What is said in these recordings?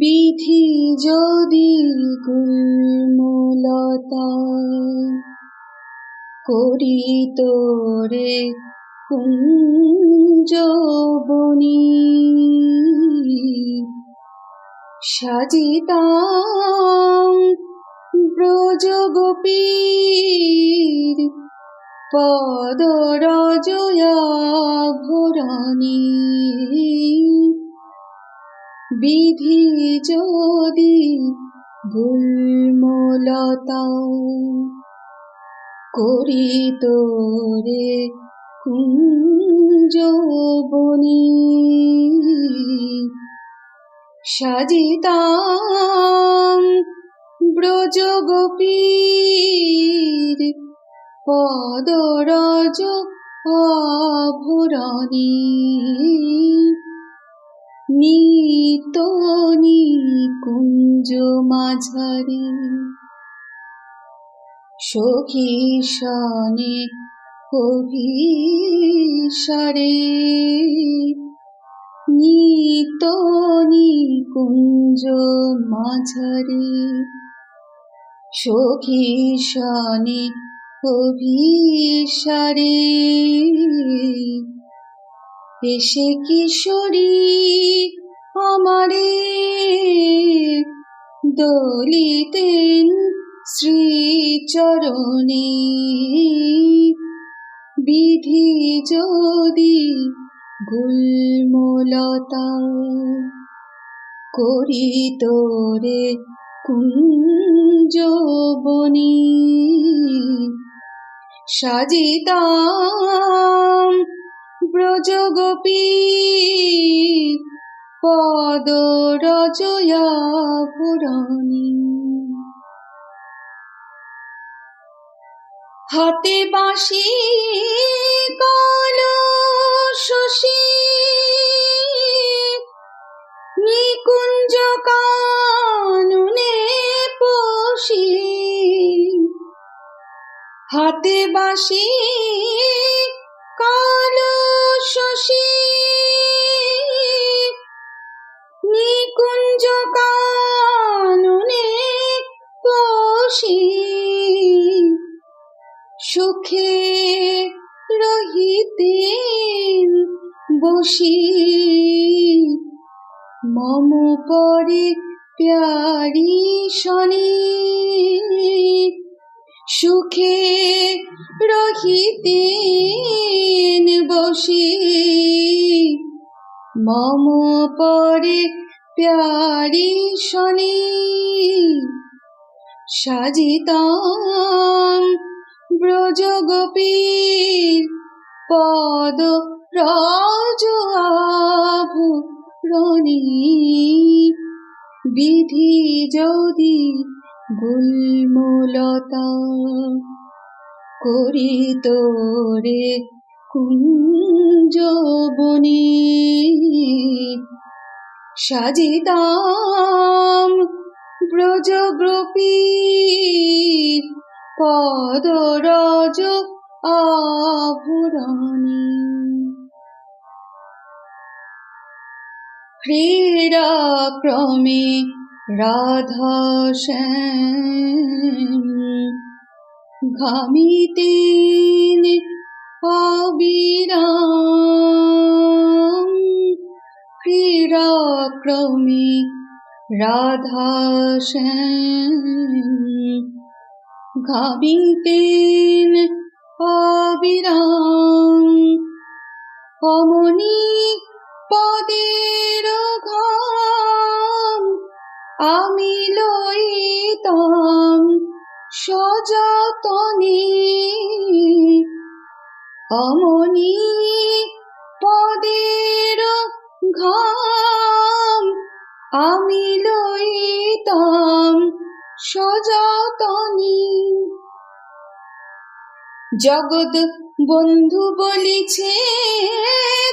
বিধি যদি গুলমলতা করি তোরে কুঞ্জবনি সাজিতাম ব্রজগোপীর পদরজয়া ভরণী বিধি যদি গুলমলতা করি তোরে কুঞ্জবনি সাজিতাম ব্রজগোপীর পদরজ আভরণী নিত কুঞ্জ মাঝারে সখী সনে অভিসারে নিত কুঞ্জ মাঝারে। সখী সনে অভিসারে এসে কিশোরী আমারে দলিতেন শ্রীচরণে। বিধি যদি গুলমলতা করি তোরে কুঞ্জবনি। সাজিতাম ব্রজগোপী পদ রজয়া পুরণী হাতে বাঁশি কল শশী নিকুঞ্জ কানুনে পশি। হাতে বাঁশি কাল শশী নিকুঞ্জ কানুনে পশি। সুখে রহিতেন বসি। মম পরে প্যারি শনি। সুখে রহিতেন বসি। মম পরে প্যারি শনি। সাজিতাম ব্রজগোপীর পদ রজ আভরণী বিধি যদি গুলমলতা করি তোরে কুঞ্জবনি। সাজিতাম ব্রজগ্রপীর পদরজ আভরণী। ক্রীড়াক্রমে রাধা ঘামিতেন অবিরাম। ক্রীড়াক্রমে রাধা ঘামিতেন অবিরাম। অমনি পদের ঘাম আমি লইতাম সযতনে। অমনি পদের ঘাম আমি লইতাম সযতনে। জগৎ বন্ধু বলিছে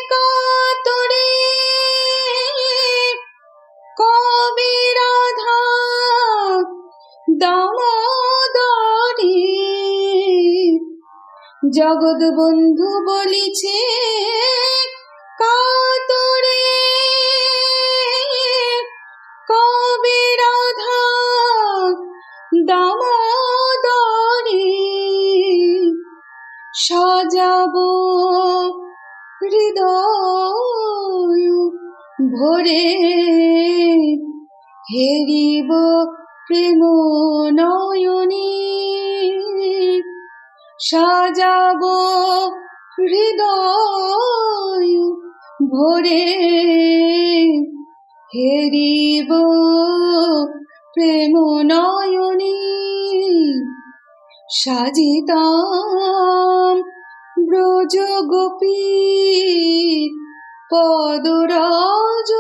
কাতরে কবে রাধা দামোদরে? জগৎ বন্ধু বলিছে কাতরে সাজাবো হৃদয় ভরে হেরিব প্রেম নয়নী। সাজাবো হৃদয় ভরে হেরিব প্রেম নয়নী। সাজিতাম। ব্রজ গোপী পদরাজ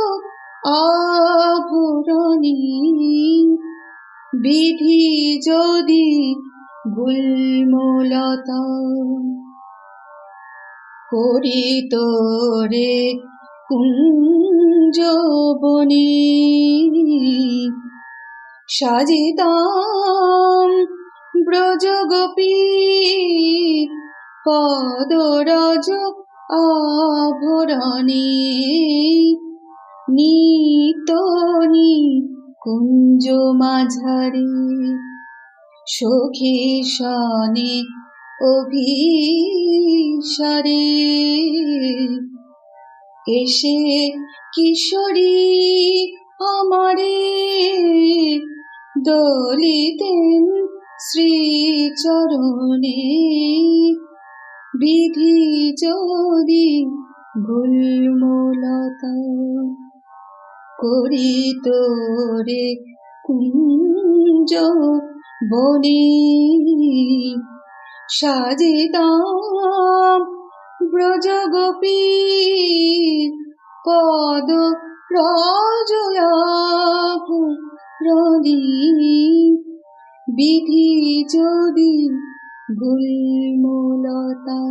আভরণী বিধি যদি গুলমলতা করি তোরে কুঞ্জবনী। সাজিতাম ব্রজ গোপী পদরজ আভরণী নিতনি কুঞ্জ মাঝারে সখী সনে অভিসারে। এসে কিশোরী আমারে দলিতেন শ্রীচরণে বিধি যদি গুলমলতা করি তোরে কুঞ্জ বনি সাজিতাম ব্রজ গোপী পদ রজয়াভু রনি বিধি যদি গুলমলতা